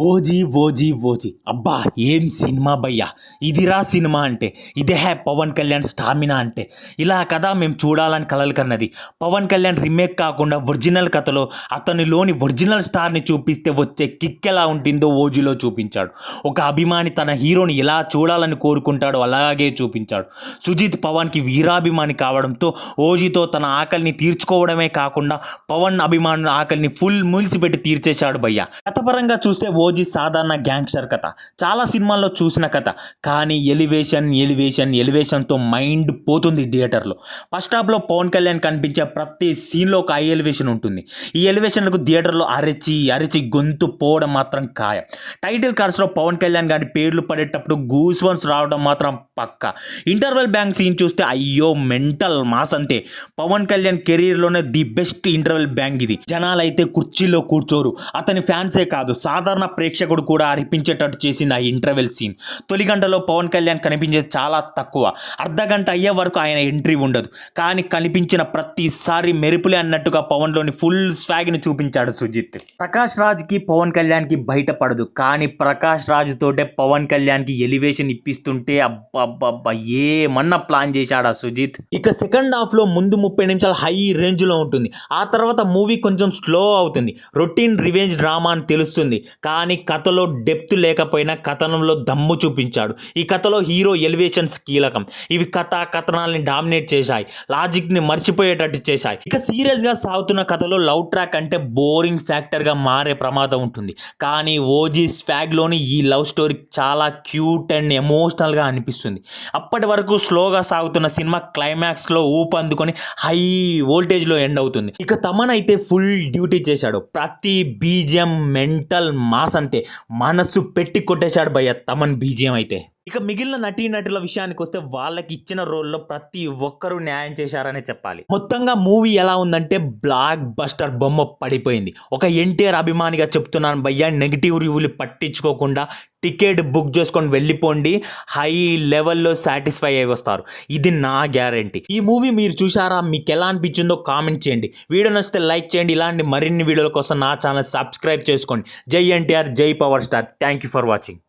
OG OG OG. అబ్బా ఏం cinema భయ్యా? ఇదిరా సినిమా అంటే ఇదే పవన్ కళ్యాణ్ స్టామినా అంటే. ఇలా కదా మేము చూడాలని కలలు కన్నది. పవన్ కళ్యాణ్ రీమేక్ కాకుండా ఒరిజినల్ కథలో అతనిలోని ఒరిజినల్ స్టార్ని చూపిస్తే వచ్చే కిక్ ఎలా ఉంటుందో ఓజీలో చూపించాడు. ఒక అభిమాని తన హీరోని ఎలా చూడాలని కోరుకుంటాడో అలాగే చూపించాడు. సుజిత్ పవన్కి వీరాభిమాని కావడంతో ఓజీతో తన ఆకలిని తీర్చుకోవడమే కాకుండా పవన్ అభిమానుల ఆకలిని ఫుల్ ములిసిపెట్టి తీర్చేశాడు భయ్యా. కథపరంగా చూస్తే ఓజీ సాధారణ గ్యాంగ్స్టర్ కథ. చాలా సినిమాల్లో చూసిన కథ. కానీ ఎలివేషన్ ఎలివేషన్ ఎలివేషన్తో మైండ్ పోతుంది థియేటర్లో. ఫస్ట్ హాఫ్లో పవన్ కళ్యాణ్ కనిపించే ప్రతి సీన్లో ఒక ఐ ఎలివేషన్ ఉంటుంది. ఈ ఎలివేషన్లకు థియేటర్లో అరిచి అరిచి గొంతు పోవడం మాత్రం ఖాయం. టైటిల్ కార్డ్స్లో పవన్ కళ్యాణ్ గారి పేర్లు పడేటప్పుడు గూస్ వన్స్ రావడం మాత్రం పక్క. ఇంటర్వెల్ బ్యాంక్ సీన్ చూస్తే అయ్యో మెంటల్ మాస్ అంతే. పవన్ కళ్యాణ్ కెరీర్లోనే ది బెస్ట్ ఇంటర్వెల్ బ్యాంక్ ఇది. జనాలైతే కుర్చీలో కూర్చోరు. అతని ఫ్యాన్సే కాదు. సాధారణ ప్రేక్షకుడు కూడా అరిపించేటట్టు చేసింది ఆ ఇంటర్వెల్ సీన్ తొలి గంటలో పవన్ కళ్యాణ్ కనిపించేది చాలా తక్కువ. అర్ధ గంట అయ్యే వరకు ఆయన ఎంట్రీ ఉండదు. కానీ కనిపించిన ప్రతిసారి మెరుపులే అన్నట్టుగా పవన్లోని ఫుల్ స్వాగ్ని చూపించాడు సుజిత్. ప్రకాష్ రాజ్కి పవన్ కళ్యాణ్కి బయటపడదు. కానీ ప్రకాష్ రాజ్ తోటే పవన్ కళ్యాణ్కి ఎలివేషన్ ఇప్పిస్తుంటే అబ్బబ్బబ్బా ఏమన్నా ప్లాన్ చేశాడు సుజిత్? ఇక సెకండ్ హాఫ్లో ముందు ముప్పై నిమిషాలు హై రేంజ్లో ఉంటుంది. ఆ తర్వాత మూవీ కొంచెం స్లో అవుతుంది. రొటీన్ రివెంజ్ డ్రామా అని తెలుస్తుంది. కానీ కథలో డెప్త్ లేకపోయినా కథనంలో దమ్ము చూపించాడు. ఈ కథలో హీరో ఎలివేషన్స్ కీలకం. ఇవి కథ కథనాల్ని డామినేట్ చేశాయి. లాజిక్ని మర్చిపోయేటట్టు చేశాయి. ఇక సీరియస్గా సాగుతున్న కథలో లవ్ ట్రాక్ అంటే బోరింగ్ ఫ్యాక్టర్గా మారే ప్రమాదం ఉంటుంది. కానీ ఓజీ స్వాగ్లోని ఈ లవ్ స్టోరీ చాలా క్యూట్ అండ్ ఎమోషనల్గా అనిపిస్తుంది. అప్పటి వరకు స్లోగా సాగుతున్న సినిమా క్లైమాక్స్లో ఊపందుకొని హై వోల్టేజ్లో ఎండ్ అవుతుంది. ఇక తమన్ అయితే ఫుల్ డ్యూటీ చేశాడు. ప్రతి బీజిఎం మెంటల్ మాస్ అంతే. మనసు పెట్టి కొట్టేశాడు భయ్య తమన్ బీజియం అయితే. ఇక మిగిలిన నటీనటుల విషయానికి వస్తే వాళ్ళకి ఇచ్చిన రోల్లో ప్రతి ఒక్కరూ న్యాయం చేశారనే చెప్పాలి. మొత్తంగా మూవీ ఎలా ఉందంటే బ్లాక్ బస్టర్ బొమ్మ పడిపోయింది. ఒక ఎన్టీఆర్ అభిమానిగా చెప్తున్నాను భయ్యా నెగిటివ్ రివ్యూలు పట్టించుకోకుండా టికెట్ బుక్ చేసుకొని వెళ్ళిపోండి హై లెవెల్లో సాటిస్ఫై అయి వస్తారు. ఇది నా గ్యారంటీ. ఈ మూవీ మీరు చూసారా మీకు ఎలా అనిపించిందో కామెంట్ చేయండి. వీడియో నచ్చితే లైక్ చేయండి. ఇలాంటి మరిన్ని వీడియోల కోసం నా ఛానల్ సబ్స్క్రైబ్ చేసుకోండి. జై ఎన్టీఆర్ జై power star. Thank you for watching.